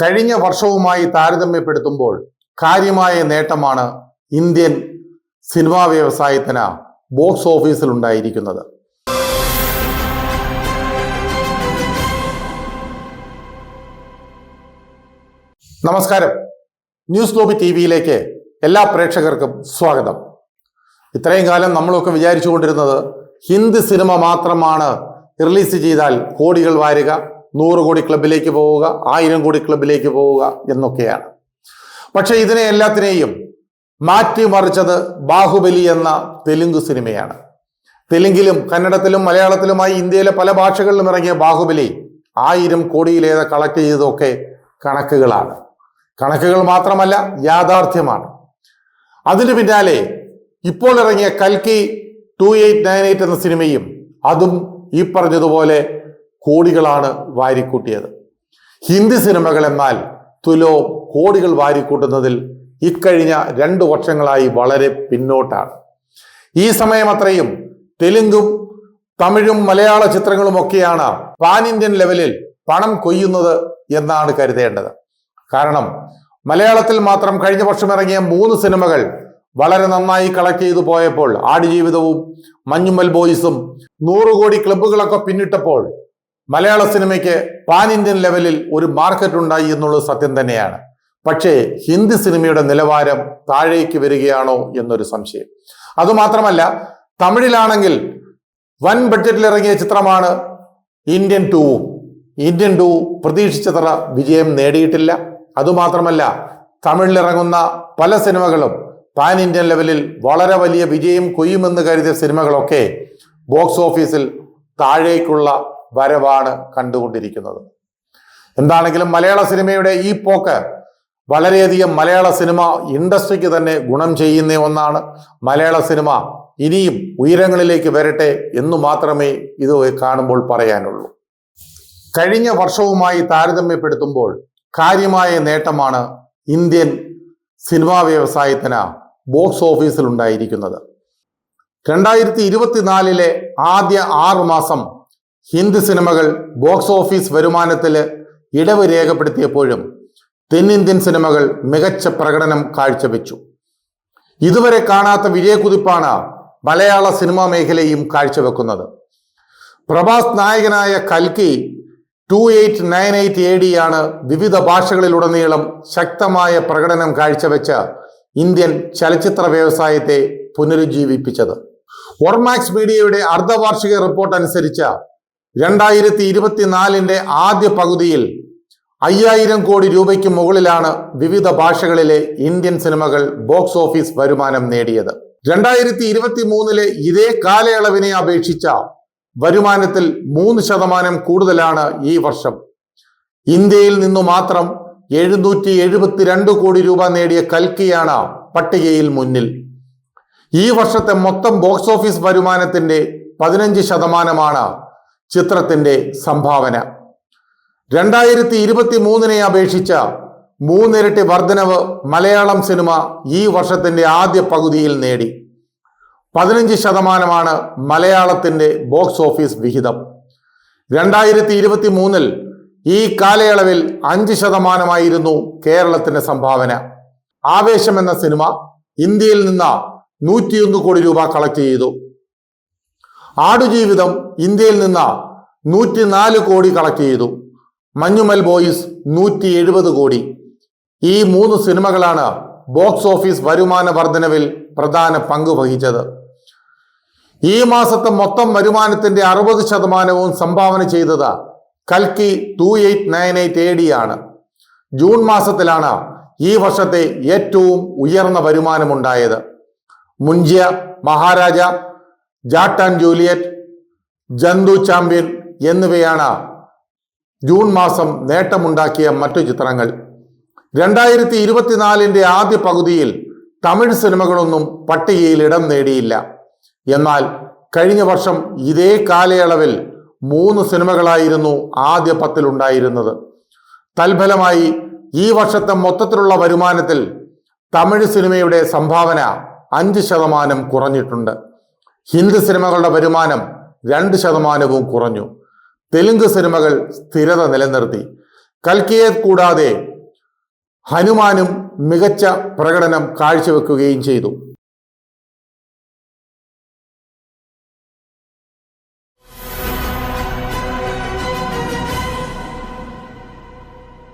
കഴിഞ്ഞ വർഷവുമായി താരതമ്യപ്പെടുത്തുമ്പോൾ കാര്യമായ നേട്ടമാണ് ഇന്ത്യൻ സിനിമാ വ്യവസായത്തിന് ബോക്സ് ഓഫീസിൽ ഉണ്ടായിരിക്കുന്നത്. നമസ്കാരം. ന്യൂസ് ലോബി ടി വിയിലേക്ക് എല്ലാ പ്രേക്ഷകർക്കും സ്വാഗതം. ഇത്രയും കാലം നമ്മളൊക്കെ വിചാരിച്ചു കൊണ്ടിരുന്നത് ഹിന്ദി സിനിമ മാത്രമാണ് റിലീസ് ചെയ്താൽ കോടികൾ വാരുക. നൂറ് കോടി ക്ലബിലേക്ക് പോവുക ആയിരം കോടി ക്ലബിലേക്ക് പോവുക എന്നൊക്കെയാണ്. പക്ഷെ ഇതിനെ എല്ലാത്തിനെയും മാറ്റിമറിച്ചത് ബാഹുബലി എന്ന തെലുങ്ക് സിനിമയാണ്. തെലുങ്കിലും കന്നഡത്തിലും മലയാളത്തിലുമായി ഇന്ത്യയിലെ പല ഭാഷകളിലും ഇറങ്ങിയ ബാഹുബലി ആയിരം കോടിയിലേറെ കളക്ട് ചെയ്തതൊക്കെ കണക്കുകളാണ്. കണക്കുകൾ മാത്രമല്ല യാഥാർത്ഥ്യമാണ്. അതിനു പിന്നാലെ ഇപ്പോൾ ഇറങ്ങിയ കൽക്കി ടു എയ്റ്റ് നയൻ എയ്റ്റ് എന്ന സിനിമയും അതും ഈ പറഞ്ഞതുപോലെ കോടികളാണ് വാരിക്കൂട്ടിയത്. ഹിന്ദി സിനിമകൾ എന്നാൽ തുലോ കോടികൾ വാരിക്കൂട്ടുന്നതിൽ ഇക്കഴിഞ്ഞ രണ്ടു വർഷങ്ങളായി വളരെ പിന്നോട്ടാണ്. ഈ സമയം അത്രയും തെലുങ്കും തമിഴും മലയാള ചിത്രങ്ങളുമൊക്കെയാണ് പാൻ ഇന്ത്യൻ ലെവലിൽ പണം കൊയ്യുന്നത് എന്നാണ് കരുതേണ്ടത്. കാരണം മലയാളത്തിൽ മാത്രം കഴിഞ്ഞ വർഷം ഇറങ്ങിയ മൂന്ന് സിനിമകൾ വളരെ നന്നായി കളക്ട് ചെയ്തു പോയപ്പോൾ ആടുജീവിതവും മഞ്ഞുമ്മൽ ബോയ്സും നൂറ് കോടി ക്ലബ്ബുകളൊക്കെ പിന്നിട്ടപ്പോൾ മലയാള സിനിമയ്ക്ക് പാൻ ഇന്ത്യൻ ലെവലിൽ ഒരു മാർക്കറ്റ് ഉണ്ടായി എന്നുള്ളത് സത്യം തന്നെയാണ്. പക്ഷേ ഹിന്ദി സിനിമയുടെ നിലവാരം താഴേക്ക് വരികയാണോ എന്നൊരു സംശയം. അതുമാത്രമല്ല തമിഴിലാണെങ്കിൽ വൻ ബഡ്ജറ്റിൽ ഇറങ്ങിയ ചിത്രമാണ് ഇന്ത്യൻ ടൂവും ഇന്ത്യൻ ടൂ പ്രതീക്ഷിച്ചത്ര വിജയം നേടിയിട്ടില്ല. അതുമാത്രമല്ല തമിഴിലിറങ്ങുന്ന പല സിനിമകളും പാൻ ഇന്ത്യൻ ലെവലിൽ വളരെ വലിയ വിജയം കൊയ്യുമെന്ന് കരുതിയ സിനിമകളൊക്കെ ബോക്സ് ഓഫീസിൽ താഴേക്കുള്ള വരവാണ് കണ്ടുകൊണ്ടിരിക്കുന്നത്. എന്താണെങ്കിലും മലയാള സിനിമയുടെ ഈ പോക്ക് വളരെയധികം മലയാള സിനിമ ഇൻഡസ്ട്രിക്ക് തന്നെ ഗുണം ചെയ്യുന്ന ഒന്നാണ്. മലയാള സിനിമ ഇനിയും ഉയരങ്ങളിലേക്ക് വരട്ടെ എന്ന് മാത്രമേ ഇത് കാണുമ്പോൾ പറയാനുള്ളൂ. കഴിഞ്ഞ വർഷവുമായി താരതമ്യപ്പെടുത്തുമ്പോൾ കാര്യമായ നേട്ടമാണ് ഇന്ത്യൻ സിനിമാ വ്യവസായത്തിന് ബോക്സ് ഓഫീസിൽ ഉണ്ടായിരിക്കുന്നത്. രണ്ടായിരത്തി ഇരുപത്തിനാലിലെ ആദ്യ ആറു മാസം ഹിന്ദി സിനിമകൾ ബോക്സ് ഓഫീസ് വരുമാനത്തിൽ ഇടവ് രേഖപ്പെടുത്തിയപ്പോഴും തെന്നിന്ത്യൻ സിനിമകൾ മികച്ച പ്രകടനം കാഴ്ചവെച്ചു. ഇതുവരെ കാണാത്ത വിജയക്കുതിപ്പാണ് മലയാള സിനിമാ മേഖലയും കാഴ്ചവെക്കുന്നത്. പ്രഭാസ് നായകനായ കൽക്കി two eight nine eight A D ആണ് വിവിധ ഭാഷകളിലുടനീളം ശക്തമായ പ്രകടനം കാഴ്ചവെച്ച ഇന്ത്യൻ ചലച്ചിത്ര വ്യവസായത്തെ പുനരുജ്ജീവിപ്പിച്ചത്. ഒർമാക്സ് മീഡിയയുടെ അർദ്ധവാർഷിക റിപ്പോർട്ട് അനുസരിച്ച് രണ്ടായിരത്തി ഇരുപത്തിനാലിന്റെ ആദ്യ പകുതിയിൽ അയ്യായിരം കോടി രൂപയ്ക്ക് മുകളിലാണ് വിവിധ ഭാഷകളിലെ ഇന്ത്യൻ സിനിമകൾ ബോക്സ് ഓഫീസ് വരുമാനം നേടിയത്. രണ്ടായിരത്തി ഇരുപത്തി മൂന്നിലെ ഇതേ കാലയളവിനെ അപേക്ഷിച്ച വരുമാനത്തിൽ മൂന്ന് ശതമാനം കൂടുതലാണ് ഈ വർഷം. ഇന്ത്യയിൽ നിന്നു മാത്രം എഴുന്നൂറ്റി എഴുപത്തിരണ്ട് കോടി രൂപ നേടിയ കൽക്കിയാണ് പട്ടികയിൽ മുന്നിൽ. ഈ വർഷത്തെ മൊത്തം ബോക്സ് ഓഫീസ് വരുമാനത്തിന്റെ പതിനഞ്ച് ശതമാനമാണ് ചിത്രത്തിന്റെ സംഭാവന. രണ്ടായിരത്തി ഇരുപത്തി മൂന്നിനെ അപേക്ഷിച്ച മൂന്നിരട്ടി വർധനവ് മലയാളം സിനിമ ഈ വർഷത്തിന്റെ ആദ്യ പകുതിയിൽ നേടി. പതിനഞ്ച് ശതമാനമാണ് മലയാളത്തിന്റെ ബോക്സ് ഓഫീസ് വിഹിതം. രണ്ടായിരത്തി ഇരുപത്തി മൂന്നിൽ ഈ കാലയളവിൽ അഞ്ച് ശതമാനമായിരുന്നു കേരളത്തിന്റെ സംഭാവന. ആവേശം എന്ന സിനിമ ഇന്ത്യയിൽ നിന്ന് നൂറ്റിയൊന്ന് കോടി രൂപ കളക്ട് ചെയ്തു. ആടുജീവിതം ഇന്ത്യയിൽ നിന്ന് നൂറ്റിനാല് കോടി കളക്ട് ചെയ്തു. മഞ്ഞുമൽ ബോയ്സ് നൂറ്റി എഴുപത് കോടി. ഈ മൂന്ന് സിനിമകളാണ് ബോക്സ് ഓഫീസ് വരുമാന വർധനവിൽ പ്രധാന പങ്ക് വഹിച്ചത്. ഈ മാസത്തെ മൊത്തം വരുമാനത്തിന്റെ അറുപത് ശതമാനവും സംഭാവന ചെയ്തത് കൽക്കി two eight nine eight A D ആണ്. ജൂൺ മാസത്തിലാണ് ഈ വർഷത്തെ ഏറ്റവും ഉയർന്ന വരുമാനമുണ്ടായത്. Munjya Maharaja Jatt and Juliet Jantu champion എന്നിവയാണ് ജൂൺ മാസം നേട്ടമുണ്ടാക്കിയ മറ്റു ചിത്രങ്ങൾ. രണ്ടായിരത്തി ഇരുപത്തിനാലിന്റെ ആദ്യ പകുതിയിൽ തമിഴ് സിനിമകളൊന്നും പട്ടികയിൽ ഇടം നേടിയില്ല. എന്നാൽ കഴിഞ്ഞ വർഷം ഇതേ കാലയളവിൽ മൂന്ന് സിനിമകളായിരുന്നു ആദ്യ പത്തിലുണ്ടായിരുന്നത് തൽഫലമായി ഈ വർഷത്തെ മൊത്തത്തിലുള്ള വരുമാനത്തിൽ തമിഴ് സിനിമയുടെ സംഭാവന അഞ്ച് ശതമാനം കുറഞ്ഞിട്ടുണ്ട്. ഹിന്ദി സിനിമകളുടെ വരുമാനം രണ്ട് ശതമാനവും കുറഞ്ഞു. തെലുങ്ക് സിനിമകൾ സ്ഥിരത നിലനിർത്തി. കൽക്കിയെ കൂടാതെ ഹനുമാനും മികച്ച പ്രകടനം കാഴ്ചവെക്കുകയും ചെയ്തു.